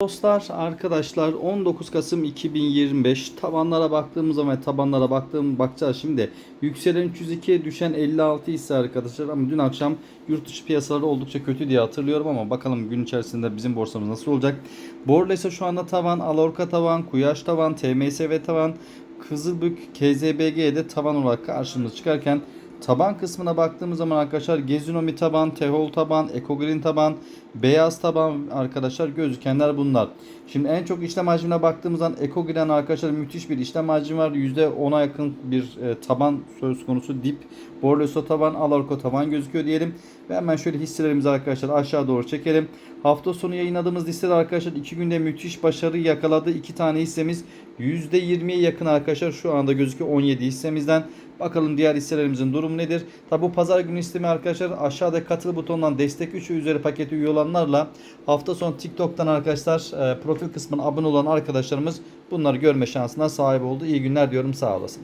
Dostlar, arkadaşlar 19 Kasım 2025 tabanlara baktığımız zaman tabanlara baktığım bakacağız şimdi. Yükselen 302'ye düşen 56 ise arkadaşlar ama dün akşam yurt dışı piyasaları oldukça kötü diye hatırlıyorum ama bakalım gün içerisinde bizim borsamız nasıl olacak. Borsa şu anda tavan, Alorka tavan, Kuyaş tavan, TMSV tavan, Kızılbük, KZBG'de tavan olarak karşımıza çıkarken Taban kısmına baktığımız zaman arkadaşlar Gezinomi taban, Tehol taban, Ecogreen taban, Beyaz taban arkadaşlar gözükenler bunlar. Şimdi en çok işlem hacmine baktığımız zaman Ecogreen arkadaşlar müthiş bir işlem hacmi var. %10'a yakın bir e, taban söz konusu dip. Borloso taban, Alarko taban gözüküyor diyelim. Ve hemen şöyle hisselerimizi arkadaşlar aşağı doğru çekelim. Hafta sonu yayınladığımız listede arkadaşlar 2 günde müthiş başarı yakaladı. 2 tane hissemiz %20'ye yakın arkadaşlar şu anda gözüküyor 17 hissemizden. Bakalım diğer hisselerimizin durumu nedir? Tabi bu pazar günü istemi arkadaşlar aşağıda katıl butonundan destek 3 üzeri paketi üye olanlarla hafta sonu TikTok'tan arkadaşlar e, profil kısmına abone olan arkadaşlarımız bunları görme şansına sahip oldu. İyi günler diyorum sağ olasın.